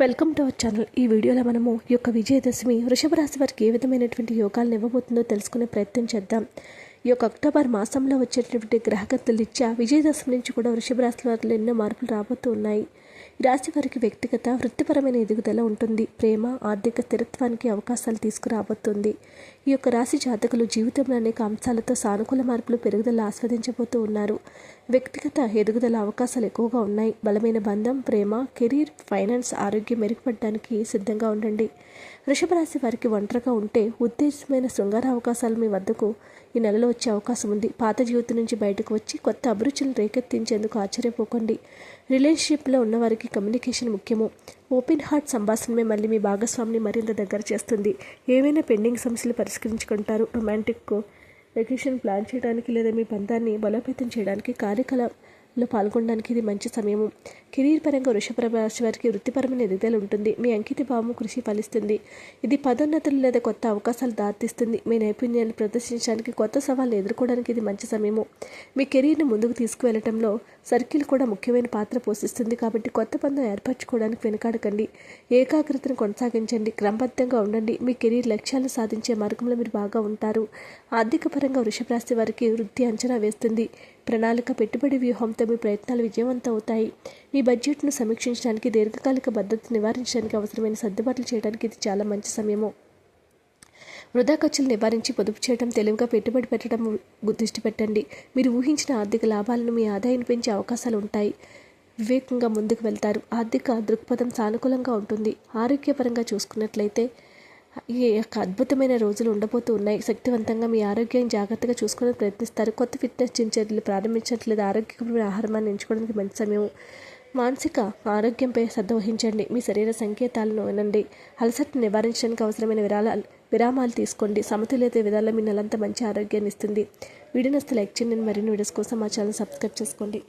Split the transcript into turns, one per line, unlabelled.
Welcome to our channel. ఈ వీడియోలో మనము ఈ యొక్క విజయదశమి వృషభ రాశి వారికి ఏ విధమైనటువంటి యోగాలను ఇవ్వబోతుందో తెలుసుకునే ప్రయత్నం చేద్దాం. ఈ యొక్క అక్టోబర్ మాసంలో వచ్చేటటువంటి గ్రహగతులు ఇచ్చా విజయదశమి నుంచి కూడా వృషభ రాశి వారిలో ఎన్నో మార్పులు రాబోతూ ఉన్నాయి. ఈ రాశి వారికి వ్యక్తిగత వృత్తిపరమైన ఎదుగుదల ఉంటుంది. ప్రేమ ఆర్థిక స్థిరత్వానికి అవకాశాలు తీసుకురాబోతుంది. ఈ యొక్క రాశి జాతకులు జీవితంలో అనేక అంశాలతో సానుకూల మార్పులు పెరుగుదల ఆస్వాదించబోతూ ఉన్నారు. వ్యక్తిగత ఎదుగుదల అవకాశాలు ఎక్కువగా ఉన్నాయి. బలమైన బంధం ప్రేమ కెరీర్ ఫైనాన్స్ ఆరోగ్యం మెరుగుపడడానికి సిద్ధంగా ఉండండి. వృషభ రాశి వారికి ఒంటరిగా ఉంటే ఉద్దేశమైన శృంగార అవకాశాలు మీ వద్దకు ఈ నెలలో వచ్చే అవకాశం ఉంది. పాత జీవితం నుంచి బయటకు వచ్చి కొత్త అభిరుచులను రేకెత్తించేందుకు ఆశ్చర్యపోకండి. రిలేషన్షిప్లో ఉన్నవారికి కమ్యూనికేషన్ ముఖ్యము. ఓపెన్ హార్ట్ సంభాషణమే మళ్ళీ మీ భాగస్వామిని మరింత దగ్గర చేస్తుంది. ఏవైనా పెండింగ్ సమస్యలు పరిష్కరించుకుంటారు. రొమాంటిక్ వెకేషన్ ప్లాన్ చేయడానికి లేదా మీ బంధాన్ని బలోపేతం చేయడానికి కార్యకలాపాల్లో పాల్గొనడానికి ఇది మంచి సమయము. కెరీర్ పరంగా వృషభ రాశి వారికి వృత్తిపరమైన ఎదుగుదల ఉంటుంది. మీ అంకిత భావం కృషి ఫలిస్తుంది. ఇది పదోన్నతులు లేదా కొత్త అవకాశాలు దారితీస్తుంది. మీ నైపుణ్యాన్ని ప్రదర్శించడానికి కొత్త సవాళ్ళను ఎదుర్కోవడానికి ఇది మంచి సమయము. మీ కెరీర్ని ముందుకు తీసుకువెళ్ళటంలో సర్కిల్ కూడా ముఖ్యమైన పాత్ర పోషిస్తుంది. కాబట్టి కొత్త బంధం ఏర్పరచుకోవడానికి వెనుకాడకండి. ఏకాగ్రతను కొనసాగించండి. క్రమబద్ధంగా ఉండండి. మీ కెరీర్ లక్ష్యాలను సాధించే మార్గంలో మీరు బాగా ఉంటారు. ఆర్థిక పరంగా వృషభ రాశి వారికి వృత్తి అంచనా వేస్తుంది. ప్రణాళిక పెట్టుబడి వ్యూహంతో మీ ప్రయత్నాలు విజయవంతం అవుతాయి మీ బడ్జెట్ను సమీక్షించడానికి దీర్ఘకాలిక భద్రత నివారించడానికి అవసరమైన సర్దుబాట్లు చేయడానికి ఇది చాలా మంచి సమయము. వృధా ఖర్చులు నివారించి పొదుపు చేయడం తెలివిగా పెట్టుబడి పెట్టడం దృష్టి పెట్టండి. మీరు ఊహించిన ఆర్థిక లాభాలను మీ ఆదాయాన్ని పెంచే అవకాశాలు ఉంటాయి. వివేకంగా ముందుకు వెళ్తారు. ఆర్థిక దృక్పథం సానుకూలంగా ఉంటుంది. ఆరోగ్యపరంగా చూసుకున్నట్లయితే ఈ యొక్క అద్భుతమైన రోజులు ఉండబోతూ ఉన్నాయి. శక్తివంతంగా మీ ఆరోగ్యాన్ని జాగ్రత్తగా చూసుకునే ప్రయత్నిస్తారు. కొత్త ఫిట్నెస్ దినచర్యలు ప్రారంభించట్లేదు ఆరోగ్యకరమైన ఆహారాన్ని ఎంచుకోవడానికి మంచి సమయం మానసిక ఆరోగ్యంపై శ్రద్ధ వహించండి. మీ శరీర సంకేతాలను వినండి. అలసటను నివారించడానికి అవసరమైన విరాళాలు విరామాలు తీసుకోండి. సమతుల్యత విధాలు మీ నెలంతా మంచి ఆరోగ్యాన్ని ఇస్తుంది. వీడియో నస్తే లైక్ చేయండి. మరిన్ని వీడియోస్ కోసం మా ఛానల్ సబ్స్క్రైబ్ చేసుకోండి.